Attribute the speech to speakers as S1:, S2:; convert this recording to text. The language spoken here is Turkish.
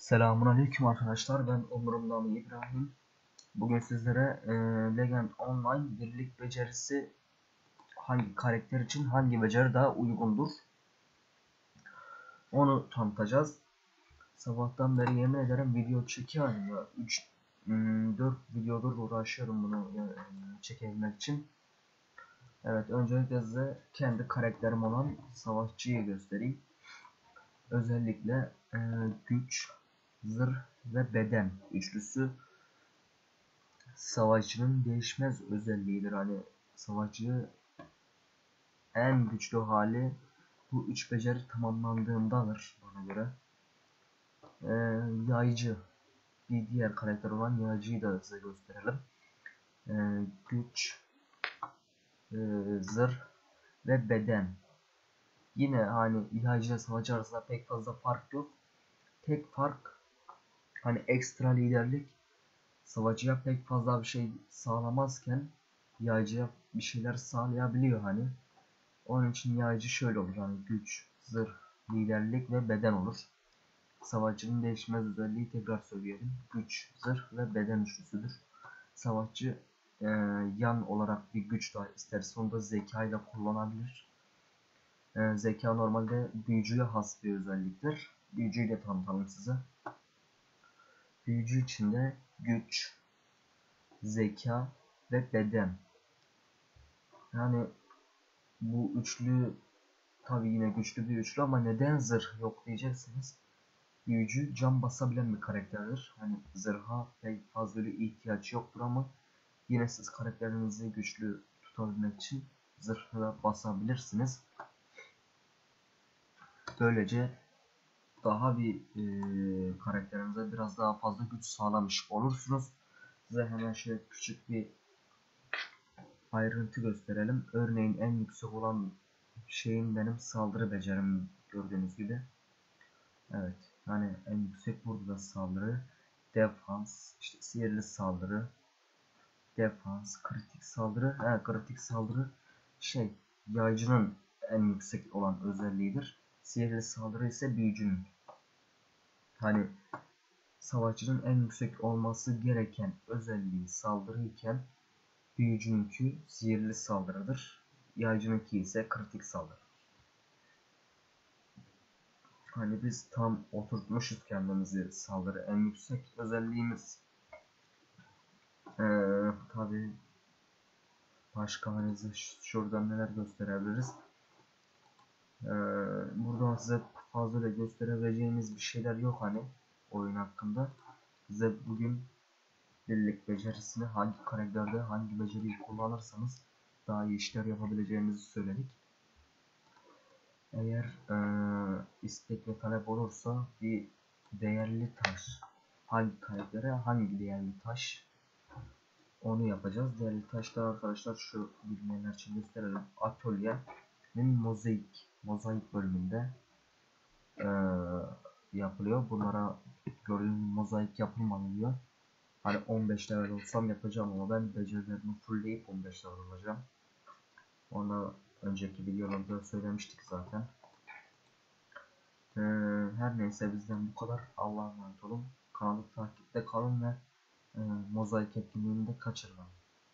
S1: Selamun Aleyküm arkadaşlar. Ben Onur'um namı İbrahim. Bugün sizlere e, Legend Online birlik becerisi hangi karakter için hangi beceri daha uygundur? Onu tanıtacağız. Sabahtan beri yemin ederim video çekiyorum ya. 3 4 videodur uğraşıyorum bunu e, çekebilmek için. Evet öncelikle size kendi karakterim olan savaşçıyı göstereyim. Özellikle e, güç zırh ve beden üçlüsü savaşçının değişmez özelliğidir. Hani savaşçı en güçlü hali bu üç beceri tamamlandığındadır bana göre. Ee, yaycı bir diğer karakter olan yaycıyı da size gösterelim. Ee, güç, e, zırh ve beden. Yine hani yaycı ile savaşçı arasında pek fazla fark yok. Tek fark hani ekstra liderlik savaşçıya pek fazla bir şey sağlamazken yaycıya bir şeyler sağlayabiliyor hani. Onun için yaycı şöyle olur hani güç, zırh, liderlik ve beden olur. Savaşçının değişmez özelliği tekrar söyleyelim. Güç, zırh ve beden üçlüsüdür. Savaşçı e, yan olarak bir güç daha isterse onu da zekayla kullanabilir. E, zeka normalde büyücüye has bir özelliktir. Büyücüyü de tanıtalım size. Büyücü içinde güç, zeka ve beden. Yani bu üçlü tabi yine güçlü bir üçlü ama neden zırh yok diyeceksiniz. Büyücü can basabilen bir karakterdir. Hani zırha pek fazla bir ihtiyaç yoktur ama yine siz karakterinizi güçlü tutabilmek için zırhla basabilirsiniz. Böylece daha bir e, karakterinize biraz daha fazla güç sağlamış olursunuz. Size hemen şöyle küçük bir ayrıntı gösterelim. Örneğin en yüksek olan şeyin benim saldırı becerim gördüğünüz gibi. Evet. Yani en yüksek burada da saldırı, defans, işte sihirli saldırı, defans, kritik saldırı, he, kritik saldırı şey yaycının en yüksek olan özelliğidir. Sihirli saldırı ise büyücünün. Hani savaşçının en yüksek olması gereken özelliği saldırı iken büyücününki sihirli saldırıdır. Yaycınınki ise kritik saldırı. Hani biz tam oturtmuşuz kendimizi saldırı en yüksek özelliğimiz. Ee, tabi başka hani şuradan neler gösterebiliriz. Ee, buradan size fazla da gösterebileceğimiz bir şeyler yok hani oyun hakkında. Size bugün birlik becerisini hangi karakterde hangi beceriyi kullanırsanız daha iyi işler yapabileceğimizi söyledik. Eğer e, istek ve talep olursa bir değerli taş hangi karaktere hangi değerli taş onu yapacağız. Değerli taşlar arkadaşlar şu bilmeyenler için gösterelim. Atölyenin mozaik mozaik bölümünde e, yapılıyor. Bunlara gördüğünüz mozaik yapılmalı Hani 15 level olsam yapacağım ama ben becerilerimi fullleyip 15 level olacağım. Ona önceki videolarda söylemiştik zaten. Ee, her neyse bizden bu kadar. Allah'a emanet olun. Kanalı takipte kalın ve e, mozaik etkinliğini de kaçırmayın.